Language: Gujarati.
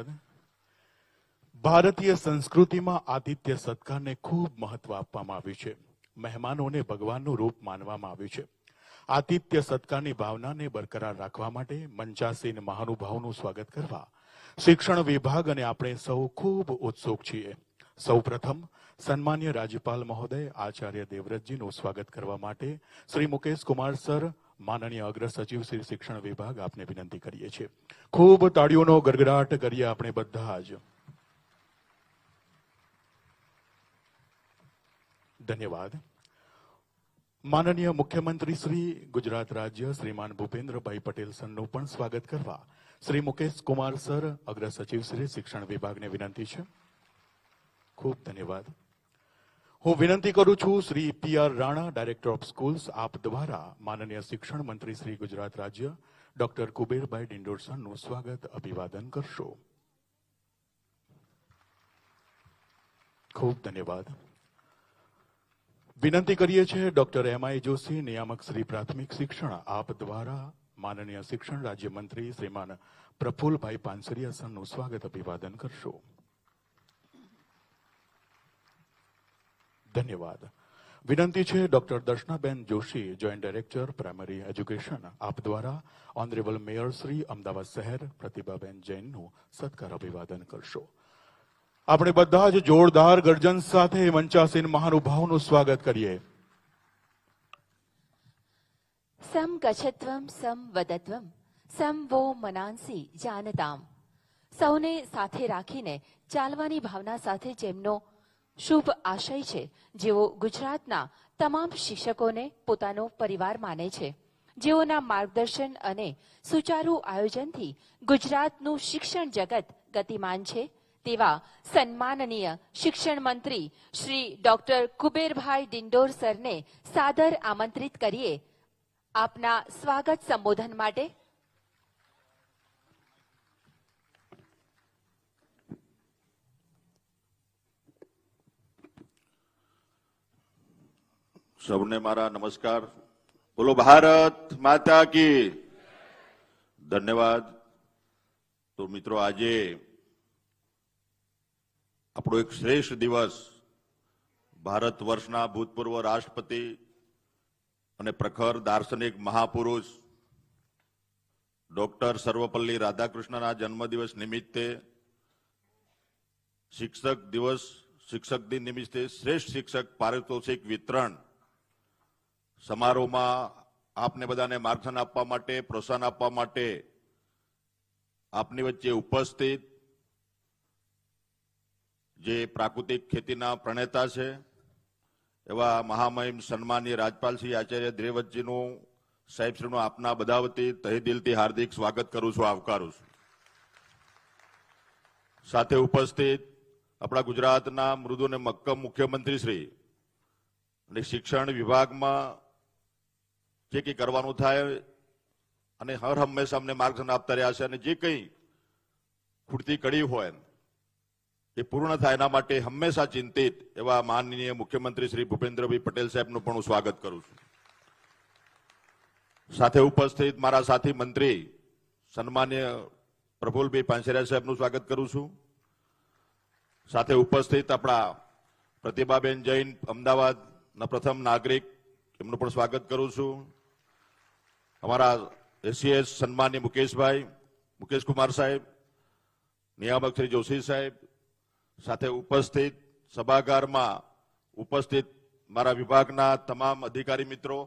ધન્યવાદ ભારતીય સંસ્કૃતિમાં આતિથ્ય સત્કારને ખૂબ મહત્વ આપવામાં આવ્યું છે. મહેમાનોને ભગવાનનું રૂપ માનવામાં આવ્યું છે. આતિથ્ય સત્કારની ભાવનાને બરકરાર રાખવા માટે મંચાસીન મહાનુભાવનું સ્વાગત કરવા શિક્ષણ વિભાગ અને આપણે સૌ ખૂબ ઉત્સુક છીએ. સૌપ્રથમ સન્માન્ય રાજ્યપાલ મહોદય આચાર્ય દેવવ્રતજીનું સ્વાગત કરવા માટે શ્રી મુકેશ કુમાર સર માનનીય અગ્ર સચિવ શ્રી શિક્ષણ વિભાગ, આપને વિનંતી કરીએ છીએ. ખૂબ તાળીઓનો ગરગડાટ કરીએ આપણે બધા જ ધન્યવાદ. માનનીય મુખ્યમંત્રી શ્રી ગુજરાત રાજ્ય શ્રીમાન ભૂપેન્દ્રભાઈ પટેલ સરનું પણ સ્વાગત કરવા શ્રી મુકેશ કુમાર સર, અગ્ર સચિવ શ્રી શિક્ષણ વિભાગને વિનંતી છે. ખૂબ ધન્યવાદ. હું વિનંતી કરું છું Shri P R Rana director of schools આપ દ્વારા માનનીય શિક્ષણ મંત્રી શ્રી ગુજરાત રાજ્ય, ડોક્ટર કુબેરભાઈ ડિંડોર સરનું સ્વાગત, અભિવાદન કરશો. ખૂબ ધન્યવાદ. વિનંતી કરીએ છીએ ડોક્ટર એમ આઈ જોશી, નિયામક શ્રી પ્રાથમિક શિક્ષણ, આપ દ્વારા માનનીય શિક્ષણ રાજ્યમંત્રી શ્રીમાન પ્રફુલભાઈ પાનસરિયા સરનું સ્વાગત, અભિવાદન કરશો. ધન્યવાદ. વિનંતી છે doctor Darshanaben Joshi joint director primary education આપ દ્વારા ઓનરેબલ મેયર શ્રી અમદાવાદ શહેર પ્રતિભાબેન જૈનનું સત્કાર અભિવાદન કરશો. આપણે બધા જ જોરદાર ગર્જન સાથે મંચાસીન મહાનુભાવનું સ્વાગત કરીએ. સમ ગચ્છત્વમ સમ વદત્વમ, સમ વો મનાંસી, જાનતામ. સૌને સાથે રાખીને ચાલવાની ભાવના સાથે જેમનો શુભ આશય છે, જેઓ ગુજરાતના તમામ શિક્ષકોને પોતાનો પરિવાર માને છે. જેઓના માર્ગદર્શન અને સુચારુ આયોજનથી ગુજરાતનું શિક્ષણ જગત ગતિમાન છે, તેવા સન્માનનીય શિક્ષણ મંત્રી શ્રી ડોક્ટર કુબેરભાઈ ડિંડોર સરને સાદર આમંત્રિત કરીએ આપના સ્વાગત સંબોધન માટે સૌને મારા નમસ્કાર. બોલો, ભારત માતા કી. ધન્યવાદ. તો મિત્રો, આજે આપણો એક શ્રેષ્ઠ દિવસ ભારત વર્ષના ભૂતપૂર્વ રાષ્ટ્રપતિ અને પ્રખર દાર્શનિક મહાપુરુષ ડોક્ટર સર્વપલ્લી રાધાકૃષ્ણના જન્મદિવસ નિમિત્તે શિક્ષક દિવસ, શિક્ષક દિન નિમિત્તે શ્રેષ્ઠ શિક્ષક પારિતોષિક વિતરણ સમારોહમાં આપને બધાને માર્ગદર્શન આપવા માટે, પ્રોત્સાહન આપવા માટે આપની વચ્ચે ઉપસ્થિત જે પ્રાકૃતિક ખેતીના પ્રણેતા છે, એવા મહામહિમ સન્માનીય રાજપાલ શ્રી આચાર્ય દ્રેવતજીનું સાહેબશ્રીનું આપના બધા વતી તહે દિલથી હાર્દિક સ્વાગત કરું છું, આવકારું છું. સાથે ઉપસ્થિત આપણા ગુજરાતના મૃદુ અને મક્કમ મુખ્યમંત્રી શ્રી અને શિક્ષણ વિભાગમાં જે કંઈ કરવાનું થાય અને હર હંમેશા અમને માર્ગદર્શન આપતા રહ્યા છે અને જે કંઈ ખૂટતી કડી હોય એ પૂર્ણ થાય એના માટે હંમેશા ચિંતિત એવા માનનીય મુખ્યમંત્રી શ્રી ભૂપેન્દ્રભાઈ પટેલ સાહેબનું પણ હું સ્વાગત કરું છું. સાથે ઉપસ્થિત મારા સાથી મંત્રી સન્માન્ય પ્રફુલભાઈ પાંસેરા સાહેબનું સ્વાગત કરું છું. સાથે ઉપસ્થિત આપણા પ્રતિભાબેન જૈન અમદાવાદના પ્રથમ નાગરિક, એમનું પણ સ્વાગત કરું છું. અમારા એસીએસ સન્માન્ય મુકેશભાઈ, મુકેશ કુમાર સાહેબ, નિયામક શ્રી જોશી સાહેબ સાથે ઉપસ્થિત સભાગારમાં ઉપસ્થિત મારા વિભાગના તમામ અધિકારી મિત્રો